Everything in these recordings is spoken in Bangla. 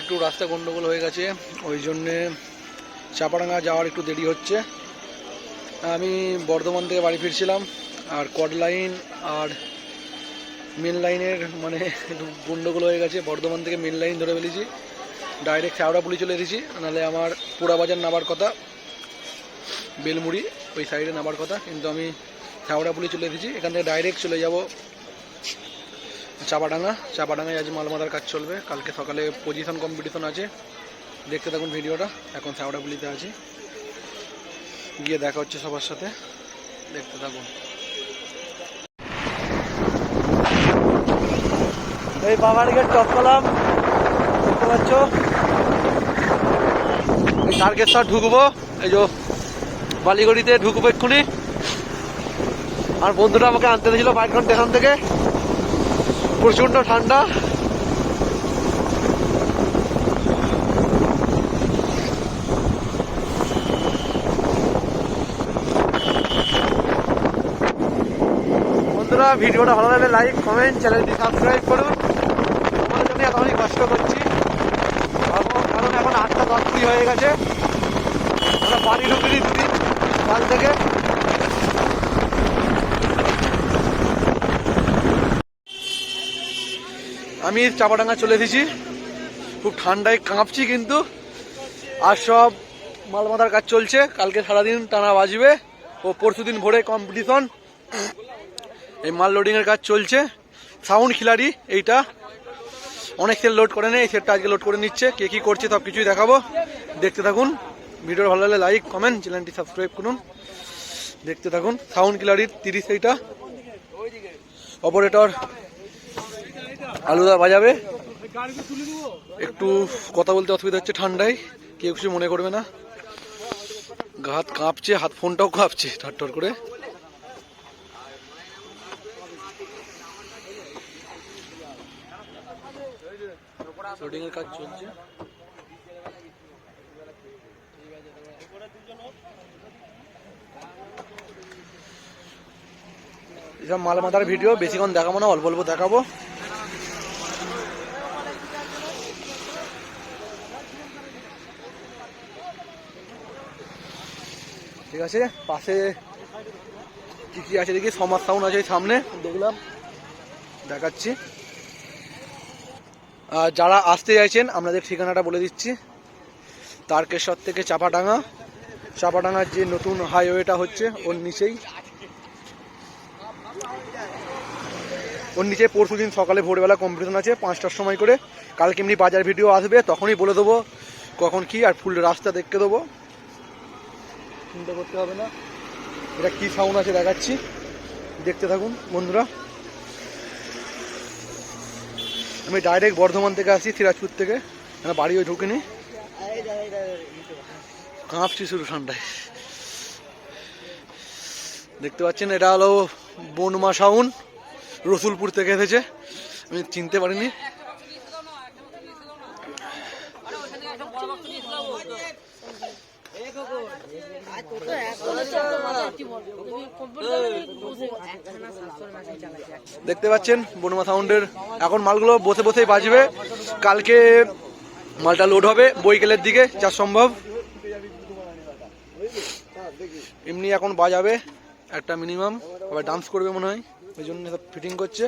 একটু রাস্তা গন্ডগোল হয়ে গেছে, ওই জন্যে চাপাডাঙ্গা যাওয়ার একটু দেরি হচ্ছে। আমি বর্ধমান থেকে বাড়ি ফিরছিলাম, আর কড লাইন আর মেন লাইনের মানে একটু গন্ডগোল হয়ে গেছে। বর্ধমান থেকে মেন লাইন ধরে ফেলেছি ডাইরেক্ট হাওড়াপুলি চলে এসেছি, নাহলে আমার পোড়াবাজার নামার কথা, বেলমুড়ি ওই সাইডে নামার কথা, কিন্তু আমি হাওড়াপুলি চলে এসেছি, এখান থেকে ডাইরেক্ট চলে যাব চাপাডাঙ্গা চাপাডাঙ্গায় আজ মালমাদার কাজ চলবে। কালকে সকালে পজিশন কম্পিটিশন আছে। দেখতে থাকুন ভিডিওটা। এখন হাওড়াপুলিতে আছি। গিয়ে দেখা হচ্ছে সবার সাথে। দেখতে থাকুন। এই বাবার গেট টপ করলাম। দেখতে পাচ্ছ? এই তারকেশ্বর ঢুকবো। এই যে বালিগড়িতে ঢুকবো এক্ষুনি। আর বন্ধুরা আমাকে আনতে দিয়েছিল বাইক ঘণ্টা এখান থেকে। প্রচণ্ড ঠান্ডা। বন্ধুরা, ভিডিওটা ভালো লাগলে লাইক কমেন্ট চ্যানেলটি সাবস্ক্রাইব করুন। তোমাদের জন্য এতখানি কষ্ট করছি। কারণ এখন আটটা দশ হয়ে গেছে। আমরা বাড়ি ঢুকিনি দুদিন, কাল থেকে। আমি চাপাডাঙ্গা চলে এসেছি। খুব ঠান্ডায় কাঁপছি কিন্তু। আর সব মালমাদার কাজ চলছে। কালকে সারাদিন টানা বাজবে। ও পরশু দিন ভোরে কম্পিটিশন এই মাল লোডিংয়ের কাজ চলছে। সাউন্ড খিলাড়ি, এইটা। অনেক সেল লোড করে নেই এই সেটটা আজকে লোড করে নিচ্ছে। কে কী করছে সব কিছুই দেখাবো। দেখতে থাকুন। ভিডিও ভালো লাগলে লাইক কমেন্ট চ্যানেলটি সাবস্ক্রাইব করুন। দেখতে থাকুন। সাউন্ড কিলারির তিরিশ এইটা। অপারেটর আলুদা বাজাবে? একটু কথা বলতে অসুবিধা হচ্ছে ঠান্ডায় কেউ কিছু মনে করবে না। হাত কাঁপছে হাত ফোনটাও কাঁপছে ঠর করে। লোডিং এর কাজ চলছে। এসব মাল মাথার ভিডিও বেশিক্ষণ দেখাবো না অল্প অল্প দেখাবো। ঠিক আছে? পাশে কি কি আছে দেখি? সমাজ সাউন্ড আছে সামনে, দেখলাম। দেখাচ্ছি। যারা আসতে চাইছেন, আপনাদের ঠিকানাটা বলে দিচ্ছি। তারকেশ্বর থেকে চাপাডাঙ্গা। চাপাডাঙ্গার যে নতুন হাইওয়েটা হচ্ছে, ওর নিচেই। ওর নিচে পরশু দিন সকালে ভোরবেলা কম্পিটিশন আছে, পাঁচটার সময় করে। কালকে এমনি বাজার ভিডিও আসবে, তখনই বলে দেবো কখন কি আর ফুল রাস্তা দেখতে দেবো। চিন্তা করতে হবে না। এটা কি সাউন্ড আছে দেখাচ্ছি। দেখতে থাকুন, বন্ধুরা। আমি ডাইরেক্ট বর্ধমান থেকে আসি সিরাজপুর থেকে। মানে বাড়িও ঢুকিনি। কাঁপছি শুধু ঠান্ডায়। দেখতে পাচ্ছেন, এটা হলো বনমা সাউন রসুলপুর থেকে এসেছে। আমি চিনতে পারিনি। দেখতে পাচ্ছেন, বনমা সাউন্ডের এখন মালগুলো বসে বসেই বাজবে। কালকে মালটা লোড হবে, বৈকালের দিকে, যা সম্ভব। এমনি এখন বাজাবে, একটা মিনিমাম আবার ডান্স করবে মনে হয় ওই জন্য সব ফিটিং করছে।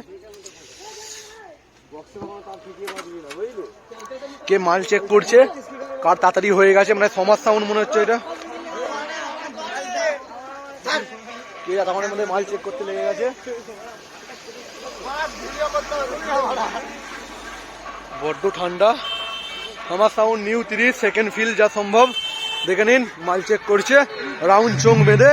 কে মাল চেক করছে, কার তাড়াতাড়ি হয়ে গেছে মানে সমাজ সাউন্ড মনে হচ্ছে এটা। এতক্ষণের মধ্যে মাল চেক করতে লেগে গেছে। বড্ড ঠান্ডা। আমার সাউন্ড নিউ তিরিশ সেকেন্ড ফিল যা সম্ভব। দেখে নিন মাল চেক করছে। রাউন্ড চোখ বেঁধে।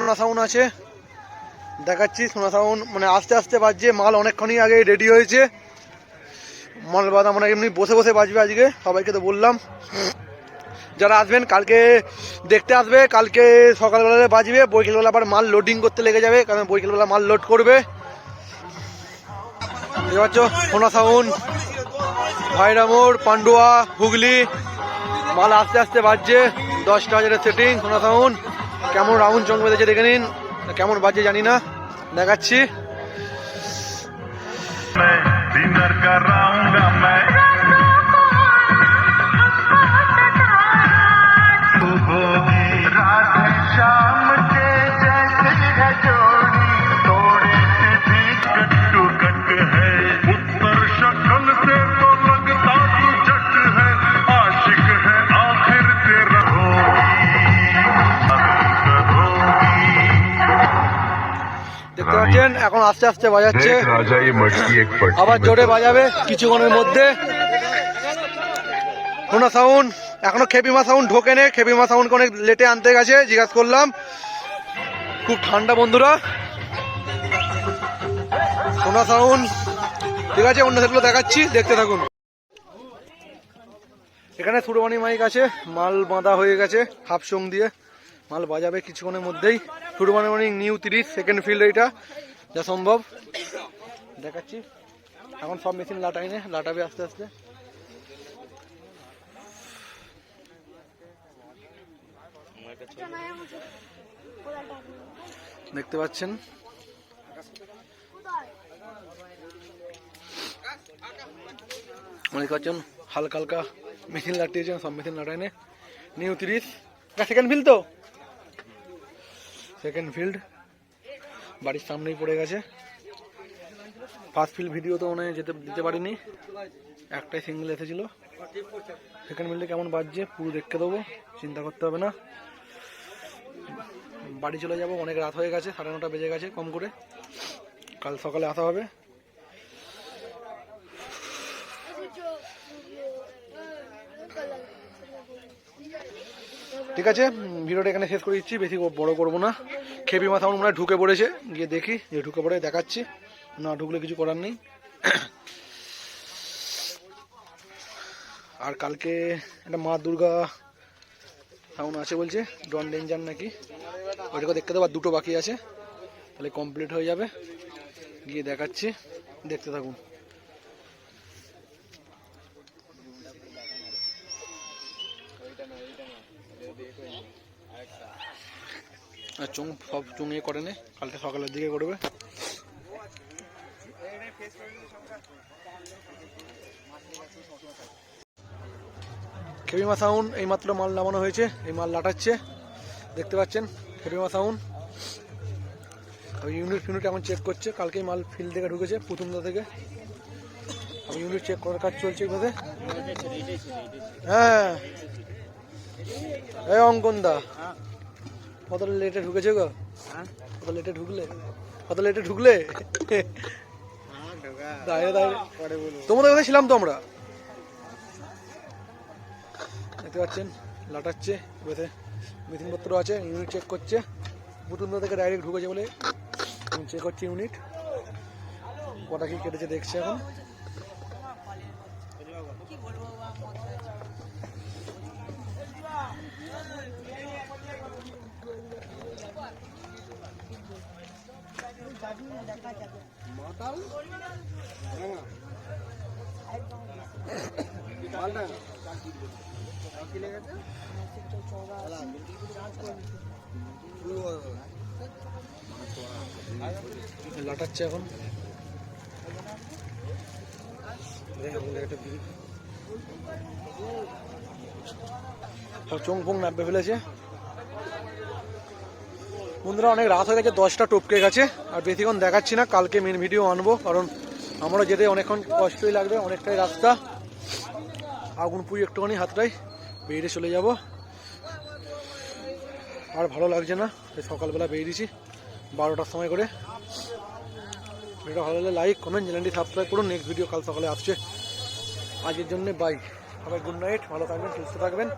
সোনা সাউন্ড আছে। দেখাচ্ছি সোনা সাউন্ড মানে আস্তে আস্তে বাজছে, মাল অনেকক্ষণই আগে রেডি হয়েছে। মাল বাদা মানে এমনি বসে বসে বাজবে আজকে, সবাইকে তো বললাম। যারা আসবেন, কালকে দেখতে আসবে, কালকে সকালবেলা বাজবে, বৈকালবেলা আবার মাল লোডিং করতে লেগে যাবে, কারণ বৈকালবেলা মাল লোড করবে। পাচ্ছ, সোনা সাউন্ড ভাইরামোড় পান্ডুয়া, হুগলি, মাল আস্তে আস্তে বাজছে, দশটা হাজারের সেটিং সোনা সাউন্ড কেমন রাউন্ড চং বেঁধেছে দেখে নিন। কেমন বাজে জানি না। দেখাচ্ছি। এখন আস্তে আস্তে বাজাচ্ছে। আবার জোরে বাজাবে কিছুক্ষণের মধ্যে। হোনা সাউন্ড এখনও খেপিমা সাউন্ড ঢোকে নে খেপিমা সাউন্ড অনেক লেটে আনতে গেছে জিজ্ঞাসা করলাম। খুব ঠান্ডা বন্ধুরা। সোনা সাউন্ড ঠিক আছে অন্য সেগুলো দেখাচ্ছি দেখতে থাকুন। এখানে সুরবানি মাইক আছে মাল বাঁধা হয়ে গেছে হাফ সং দিয়ে। মাল বাজাবে কিছুক্ষণের মধ্যেই। সুরবানি মাইক নিউ তিরিশ সেকেন্ড ফিল্ড এইটা। যা সম্ভব। দেখাচ্ছি। এখন সব মেশিন লাটাই নে, লাটাবে আস্তে আস্তে। দেখতে পাচ্ছেন? মনে করছেন হালকা হালকা মেশিন লাটিয়েছেন, সব মেশিন লাটাই নে। নিউ তিরিশ। সেকেন্ড ফিল্ড তো? সেকেন্ড ফিল্ড বাড়ির সামনেই পড়ে গেছে। ফার্স্ট ফিল ভিডিও তো মনে যেতে, দিতে পারিনি। একটাই সিঙ্গেল এসেছিল। সেকেন্ড ফিল্ডে কেমন বাজছে, পুরো দেখতে দেবো, চিন্তা করতে হবে না। বাড়ি চলে যাব, অনেক রাত হয়ে গেছে, সাড়ে নটা বেজে গেছে, কম করে। কাল সকালে আসা হবে। ঠিক আছে? ভিডিওটা এখানে শেষ করে দিচ্ছি। বেশি বড় করব না। খেপি মাথা আমার মনে ঢুকে পড়েছে। গিয়ে দেখি। যে ঢুকে পড়ে দেখাচ্ছি। না, ঢুকলে কিছু করার নেই। আর কালকে একটা মা দুর্গা সাউন্ড আছে বলছে। ডন ডেঞ্জার নাকি। ওইটাকে দেখতে দেবো। আর দুটো বাকি আছে। তাহলে কমপ্লিট হয়ে যাবে। গিয়ে দেখাচ্ছি। দেখতে থাকুন। আর চুং সব চুঙিয়ে করে নে, কালকে সকালের দিকে করবে। খেপিমা সাউন্ড এইমাত্র মাল নামানো হয়েছে, এই মাল লাটাচ্ছে, দেখতে পাচ্ছেন খেপিমা সাউন্ড আমি ইউনিট ফিউনিট এখন চেক করছে, কালকেই মাল ফিল্ড থেকে ঢুকেছে পুতুমদা থেকে। আমি ইউনিট চেক করার কাজ চলছে এইভাবে। হ্যাঁ। এই অঙ্কন দা কত লেটে ঢুকেছে গো? কত লেটে ঢুকলে? কত লেটে ঢুকলে? দাঁড়িয়ে তোমাদের কাছে ছিলাম তো আমরা? দেখতে পাচ্ছেন লাটাচ্ছে এবারে মেশিনপত্র আছে ইউনিট চেক করছে। বুতুন্দা থেকে ডাইরেক্ট ঢুকেছে বলে। চেক করছে ইউনিট কটা কি কেটেছে দেখছে এখন। লাটাচ্ছে এখন। সব চোং ফোং নামবে ফেলেছে। বন্ধুরা, অনেক রাত হয়ে গেছে, দশটা টপকে গেছে, আর বেশিক্ষণ দেখাচ্ছি না, কালকে মেন ভিডিও আনব, কারণ আমরা যেতে অনেকক্ষণ কষ্টই লাগবে, অনেকটাই রাস্তা। আগুন পুড়ি একটুখানি হাতটাই বেরিয়ে চলে যাব। আর ভালো লাগছে না সকালবেলা বেরিয়েছি, বারোটার সময় করে। ভিডিও ভালো লাগলে লাইক কমেন্ট চ্যানেলটি সাবস্ক্রাইব করুন। নেক্সট ভিডিও কাল সকালে আসছে। আজকের জন্য বাই সবাই গুড নাইট ভালো থাকবেন, সুস্থ থাকবেন।